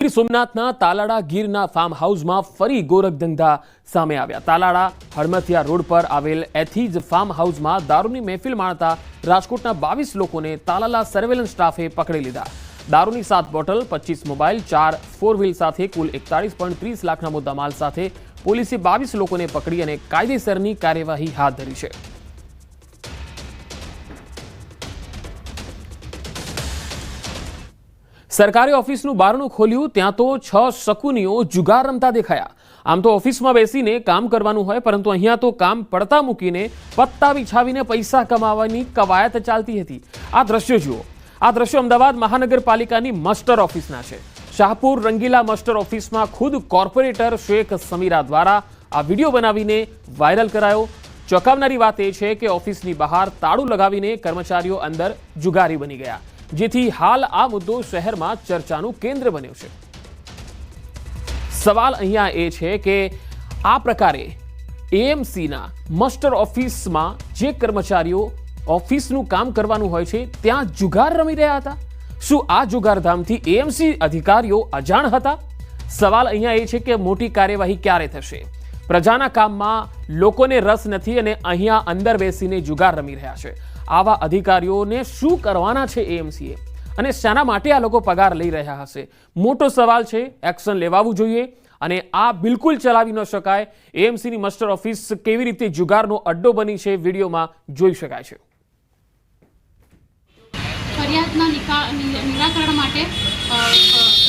ગીર સોમનાથના તાલાડા ગીરના ફાર્મ હાઉસમાં ફરી ગોરખધંધા સામે આવ્યા. તાલાડા હળમથિયા રોડ પર આવેલ એથીજ ફાર્મ હાઉસમાં દારૂની મહેફિલ માણતા રાજકોટના બાવીસ લોકોને તાલાલા સર્વેલન્સ સ્ટાફે પકડી લીધા. દારૂની સાત બોટલ પચીસ મોબાઈલ, ચાર ફોર વ્હીલ સાથે કુલ એકતાળીસ પોઈન્ટ ત્રીસ લાખના મુદ્દામાલ સાથે પોલીસે બાવીસ લોકોને પકડી અને કાયદેસરની કાર્યવાહી હાથ ધરી છે. સરકારી ઓફિસનું બારણું ખોલ્યું, ત્યાં તો છ શકુનીઓ જુગાર રમતા દેખાયા. આમ તો ઓફિસમાં બેસીને કામ કરવાનું હોય, પરંતુ અહીંયા તો કામ પડતા મૂકીને પત્તા બિછાવીને પૈસા કમાવાની કવાયત ચાલતી હતી. આ દ્રશ્યો જુઓ. આ દ્રશ્યો અમદાવાદ મહાનગરપાલિકાની મસ્ટર ઓફિસના છે. શાહપુર રંગીલા મસ્ટર ઓફિસમાં ખુદ કોર્પોરેટર શેખ સમીરા દ્વારા આ વીડિયો બનાવીને વાયરલ કરાયો. ચોંકાવનારી વાત એ છે કે ઓફિસની બહાર તાળું લગાવીને કર્મચારીઓ અંદર જુગારી બની ગયા. જેથી હાલ આ મુદ્દો શહેરમાં ચર્ચાનું કેન્દ્ર બન્યો છે. સવાલ અહીંયા એ છે કે આ પ્રકારે એએમસીના મસ્ટર ઓફિસમાં જે કર્મચારીઓ ઓફિસનું કામ કરવાનું હોય છે, ત્યાં જુગાર રમી રહ્યા હતા? શું આ જુગારધામથી એએમસી અધિકારીઓ અજાણ હતા? સવાલ અહીંયા એ છે કે મોટી કાર્યવાહી ક્યારે થશે? પ્રજાના કામમાં લોકોને રસ નથી અને અહીંયા અંદર બેસીને જુગાર રમી રહ્યા છે. આવા અધિકારીઓને શું કરવાના છે એએમસીએ? અને શાના માટે આ લોકો પગાર લઈ રહ્યા હશે? મોટો સવાલ છે, એક્શન લેવાવું જોઈએ અને આ બિલકુલ ચલાવી ન શકાય. એએમસીની મસ્ટર ઓફિસ કેવી રીતે જુગારનો અડ્ડો બની છે વિડીયોમાં જોઈ શકાય છે. ફરિયાદના નિરાકરણ માટે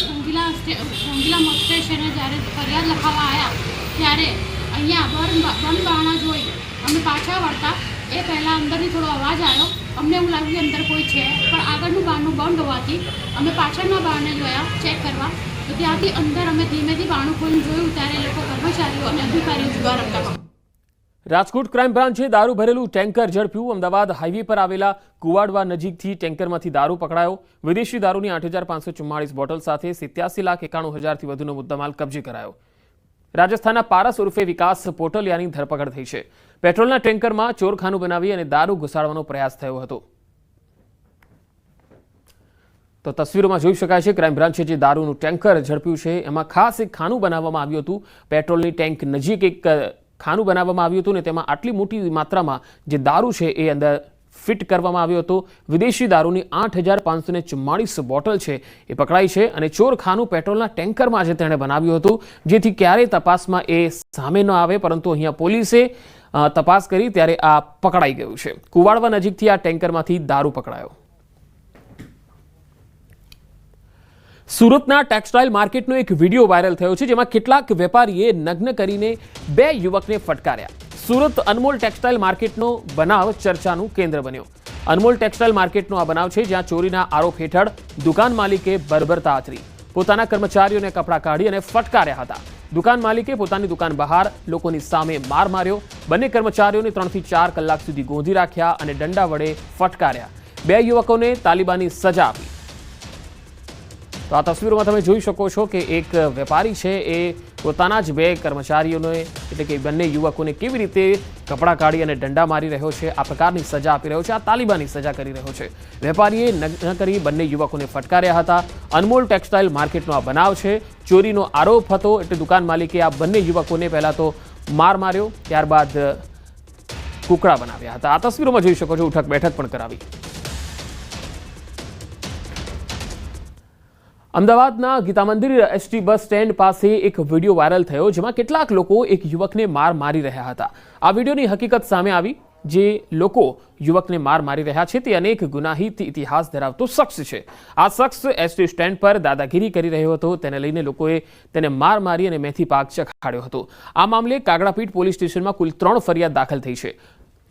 રંગીલા રંગીલા સ્ટેશને જ્યારે ફરિયાદ લખાવવા આવ્યા ત્યારે અહીંયા બંધ બા- જોઈ અમે પાછા વળતા. એ પહેલાં અંદરથી થોડો અવાજ આવ્યો. અમને એવું લાગ્યું કે અંદર કોઈ છે, પણ આગળનું બારણું બંધ હોવાથી અમે પાછળના બારણે જોયા ચેક કરવા. તો ત્યાંથી અંદર અમે ધીમેથી બારણું ખોલીને જોયું, ત્યારે એ લોકો કર્મચારીઓ અને અધિકારીઓ જુગાર રમતા રાજકોટ ક્રાઇમ બ્રાન્ચે દારૂ ભરેલું ટેન્કર ઝડપ્યું. અમદાવાદ હાઈવે પર આવેલા કુવાડવા નજીકથી ટેન્કરમાંથી દારૂ પકડાયો. વિદેશી દારૂની આઠ બોટલ સાથે સિત્યાસી લાખ એકાણું હજારથી વધુનો મુદ્દામાલ કબજે કરાયો. રાજસ્થાનના પારસ ઉર્ફે વિકાસ પોટલિયાની ધરપકડ થઈ છે. પેટ્રોલના ટેન્કરમાં ચોરખાનું બનાવી અને દારૂ ઘુસાડવાનો પ્રયાસ થયો હતો. તો તસવીરોમાં જોઈ શકાય છે, ક્રાઇમ બ્રાન્ચે જે દારૂનું ટેન્કર ઝડપ્યું છે, એમાં ખાસ એક ખાનું બનાવવામાં આવ્યું હતું. પેટ્રોલની ટેન્ક નજીક એક ખાનું બનાવવામાં આવ્યું હતું ને તેમાં આટલી મોટી માત્રામાં જે દારૂ છે એ અંદર ફિટ કરવામાં આવ્યો હતો. વિદેશી દારૂની આઠ હજાર પાંચસો ચુમ્માળીસ બોટલ છે એ પકડાઈ છે અને ચોરખાનું પેટ્રોલના ટેન્કરમાં જે તેણે બનાવ્યું હતું. જેથી ક્યારેય તપાસમાં એ સામે ન આવે, પરંતુ અહીંયા પોલીસે તપાસ કરી ત્યારે આ પકડાઈ ગયું છે. કુવાડવા નજીકથી આ ટેન્કરમાંથી દારૂ પકડાયો. સુરતના ટેક્સટાઇલ માર્કેટનો એક વીડિયો વાયરલ થયો છે, જેમાં કેટલાક વેપારીએ નગ્ન કરીને બે યુવકને ફટકાર્યા. સુરત અનમોલ ટેક્સટાઇલ માર્કેટનો બનાવ ચર્ચાનું કેન્દ્ર બન્યો. અનમોલ ટેક્સટાઇલ માર્કેટનો આ બનાવ છે જ્યાં ચોરીના આરોપ હેઠળ દુકાન માલિકે બરબરતા આચરી. પોતાના કર્મચારીઓને કપડાં કાઢી અને ફટકાર્યા હતા. દુકાન માલિકે પોતાની દુકાન બહાર લોકોની સામે માર માર્યો. બંને કર્મચારીઓને ત્રણથી ચાર કલાક સુધી ગોંધી રાખ્યા અને દંડા વડે ફટકાર્યા. બે યુવકોને તાલિબાની સજા આપી. તો આ તસવીરોમાં તમે જોઈ શકો છો કે એક વેપારી છે એ પોતાના જ બે કર્મચારીઓને, એટલે કે બંને યુવકોને કેવી રીતે કપડાં કાઢી અને દંડા મારી રહ્યો છે, આ પ્રકારની સજા આપી રહ્યો છે, આ તાલિબાની સજા કરી રહ્યો છે. વેપારીએ ન કરી બંને યુવકોને ફટકાર્યા હતા. અનમોલ ટેક્સટાઇલ માર્કેટનો આ બનાવ છે. ચોરીનો આરોપ હતો એટલે દુકાન માલિકે આ બંને યુવકોને પહેલાં તો માર માર્યો, ત્યારબાદ કુકડા બનાવ્યા હતા. આ તસવીરોમાં જોઈ શકો છો ઉઠક બેઠક પણ કરાવી. અમદાવાદના ગીતા મંદિર એસટી બસ સ્ટેન્ડ પાસે એક વીડિયો વાયરલ થયો જેમાં કેટલાક લોકો એક યુવકને માર મારી રહ્યા હતા. આ વિડીયોની હકીકત સામે આવી, જે લોકો યુવકને માર મારી રહ્યા છે તે અનેક ગુનાહિત ઇતિહાસ ધરાવતો શખ્સ છે. આ શખ્સ એસટી સ્ટેન્ડ પર દાદાગીરી કરી રહ્યો હતો, તેને લઈને લોકોએ તેને માર મારી અને મેથી પાક ચખાડ્યો હતો. આ મામલે કાગડાપીઠ પોલીસ સ્ટેશનમાં કુલ ત્રણ ફરિયાદ દાખલ થઈ છે.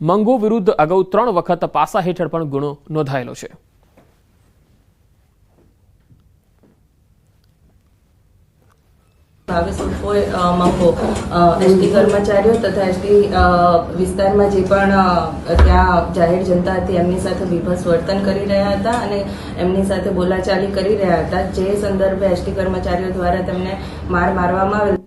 મંગો વિરુદ્ધ અગાઉ ત્રણ વખત પાસા હેઠળ પણ ગુનો નોંધાયેલો છે. એસટી કર્મચારીઓ તથા એસટી વિસ્તારમાં જે પણ ત્યાં જાહેર જનતા હતી, એમની સાથે વિભસ વર્તન કરી રહ્યા હતા અને એમની સાથે બોલાચાલી કરી રહ્યા હતા. જે સંદર્ભે એસટી કર્મચારીઓ દ્વારા તેમને માર મારવામાં આવેલ